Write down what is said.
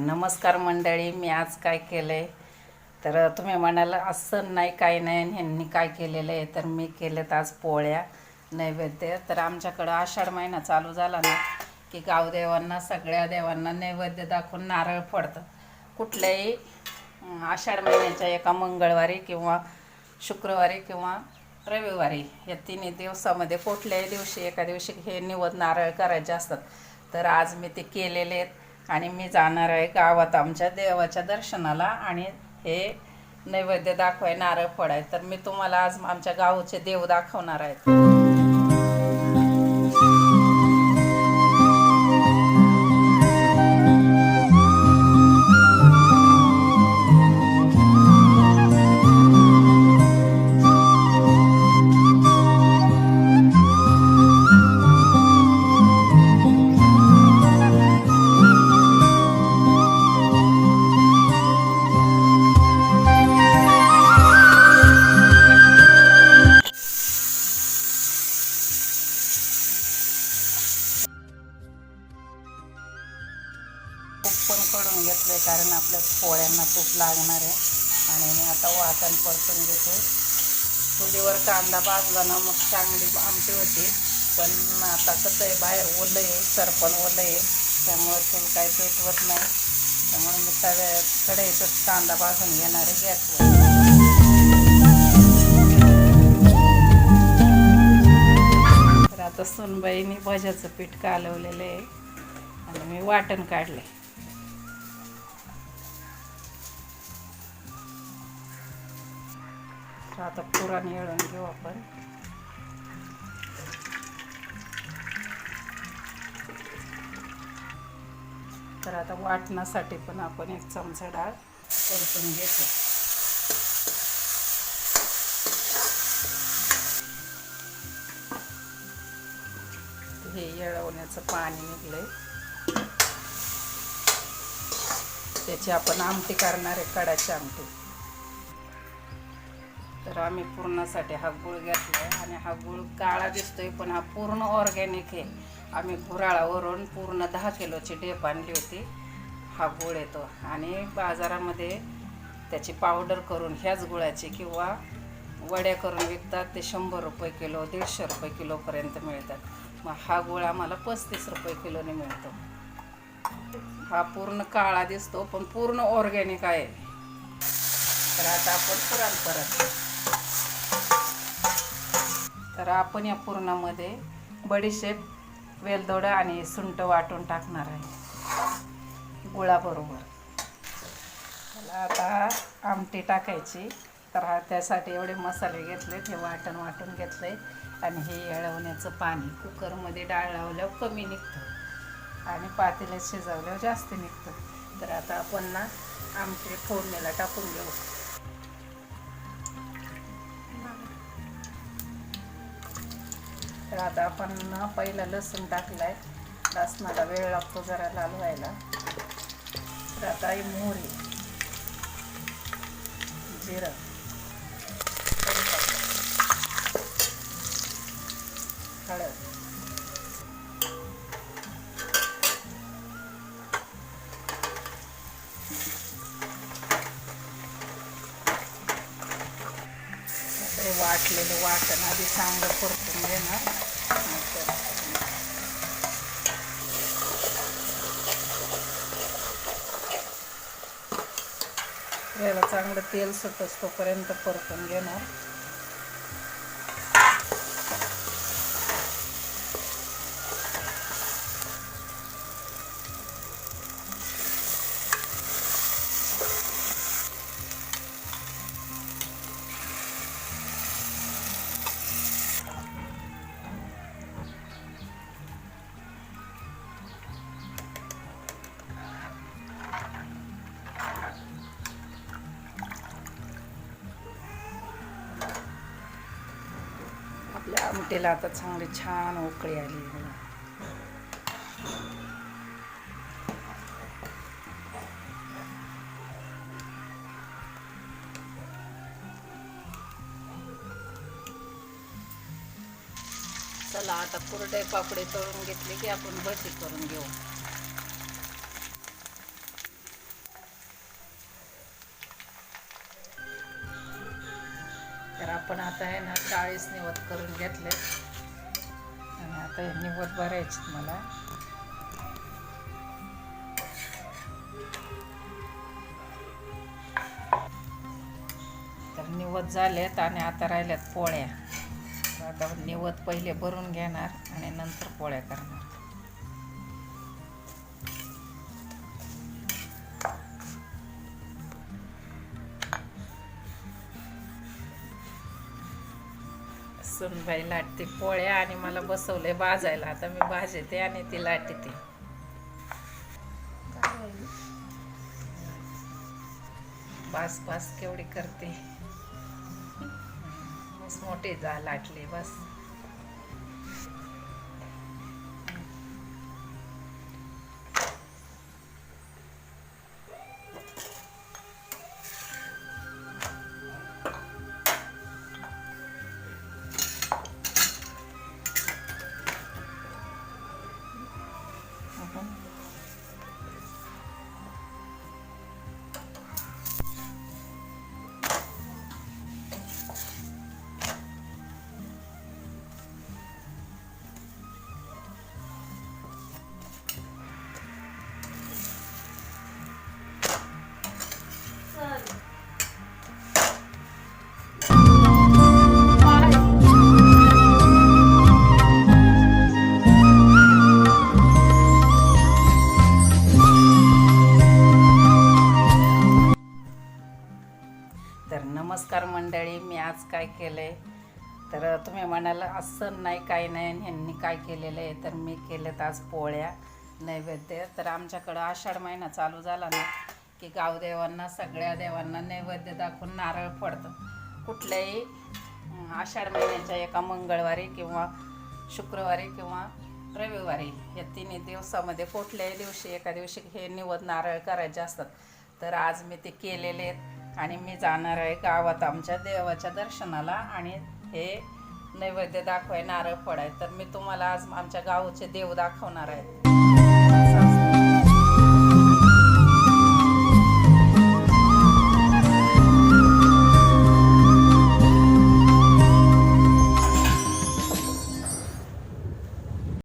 नमस्कार मंडळी मी आज काय केलं आहे तर तुम्ही म्हणाल असं नाही काय नाही. आणि ह्यांनी काय केलेलं आहे? तर मी केलेत आज पोळ्या नैवेद्य. तर आमच्याकडं आषाढ महिना चालू झाला ना की गावदेवांना सगळ्या देवांना नैवेद्य दाखवून नारळ पडतं कुठल्याही आषाढ महिन्याच्या एका मंगळवारी किंवा शुक्रवारी किंवा रविवारी या तिन्ही दिवसामध्ये कुठल्याही दिवशी एका दिवशी हे निवद नारळ करायचे असतात. तर आज मी ते केलेले आहेत. आणि मी जाणार आहे गावात आमच्या देवाच्या दर्शनाला आणि हे नैवेद्य दाखवाय नारळ फोडाय. तर मी तुम्हाला आज आमच्या गावचे देव दाखवणार आहेत तूप पण करून आहे कारण आपल्या पोळ्यांना तूप लागणार आहे. आणि मी आता वाटण परतून घेते. चुलीवर कांदा भाजला ना मग चांगली आमटी होती. पण आता कसं आहे बाहेर ओलं आहे सरपण ओलं आहे. त्यामुळे चूल काही पेटवत नाही. त्यामुळे मी तव्या कढईतच कांदा भाजून घेणार आहे गॅसवर. तर आता सोनबाईने भज्याचं पीठ कालवलेलं आहे. आणि मी वाटण काढलं आहे तर आता पुरण येळून घेऊ आपण. तर आता वाटण्यासाठी पण आपण एक चमचा डाळ परतून घेतो हे येळवण्याचं पाणी निघलंय. त्याची आपण आमटी करणार आहे कडाची आमटी. तर आम्ही पूर्णासाठी हा गुळ घेतला आहे आणि हा गुळ काळा दिसतोय पण हा पूर्ण ऑर्गॅनिक आहे. आम्ही घुराळावरून पूर्ण दहा किलोची डेप आणली होती. हा गुळ येतो. आणि बाजारामध्ये त्याची पावडर करून ह्याच गुळाची किंवा वड्या करून विकतात ते शंभर रुपये किलो दीडशे रुपये किलोपर्यंत मिळतात. मग हा गुळ आम्हाला पस्तीस रुपये किलोने मिळतो. हा पूर्ण काळा दिसतो पण पूर्ण ऑर्गॅनिक आहे. तर आता आपण पुरण परत. तर आपण या पुरणामध्ये बडीशेप वेलदोडं आणि सुंट वाटून टाकणार आहे. गुळाबरोबर. आता आमटी टाकायची. तर हा त्यासाठी एवढे मसाले घेतले हे वाटण वाटून घेतले आणि हे येळवण्याचं पाणी कुकरमध्ये डाळ लावल्यावर कमी निघतं आणि पातेल्यात शिजवल्यावर जास्त निघतं. तर आता आपण ना आमटी फोडणीला टाकून घेऊ तर आता आपण पहिला लसूण टाकलाय. लसणाला वेळ लागतो जरा लाल व्हायला. तर आता ही मोहरी जिरं हळद. हे वाटलेलं वाटण. आधी चांगलं परतून घेणार याला चांगलं तेल सुटस तोपर्यंत परतून घेणार. आपल्या आमटीला आता चांगली छान उकळी आली बघा. चला आता कुरडे पापडे तळून घेतले की आपण भजी करून घेऊ आपण आता आहे ना चाळीस निवत करून घेतले. आणि आता हे निवत भरायचे मला. तर निवत झालेत आणि आता राहिल्यात पोळ्या. आता निवत पहिले भरून घेणार आणि नंतर पोळ्या करणार. सुनबाई लाटते पोळ्या आणि मला बसवले भाजायला. आता मी भाजते आणि ती लाटते. बास बास केवढी करते. बस मोठी जा लाटली बस. आज काय केलं आहे तर तुम्ही म्हणाला असं नाही काय नाही. ह्यांनी काय केलेलं आहे? तर मी केलेत आज पोळ्या नैवेद्य. तर आमच्याकडं आषाढ महिना चालू झाला ना की गावदेवांना सगळ्या देवांना नैवेद्य दाखवून नारळ पडतं कुठल्याही आषाढ महिन्याच्या एका मंगळवारी किंवा शुक्रवारी किंवा रविवारी या तिन्ही दिवसामध्ये कुठल्याही दिवशी एका दिवशी हे निवद नारळ करायचे असतात. तर आज मी ते केलेले आहेत. आणि मी जाणार आहे गावात आमच्या देवाच्या दर्शनाला आणि हे नैवेद्य दाखवाय नारळ फोडाय तर मी तुम्हाला आज आमच्या गावचे देव दाखवणार आहे.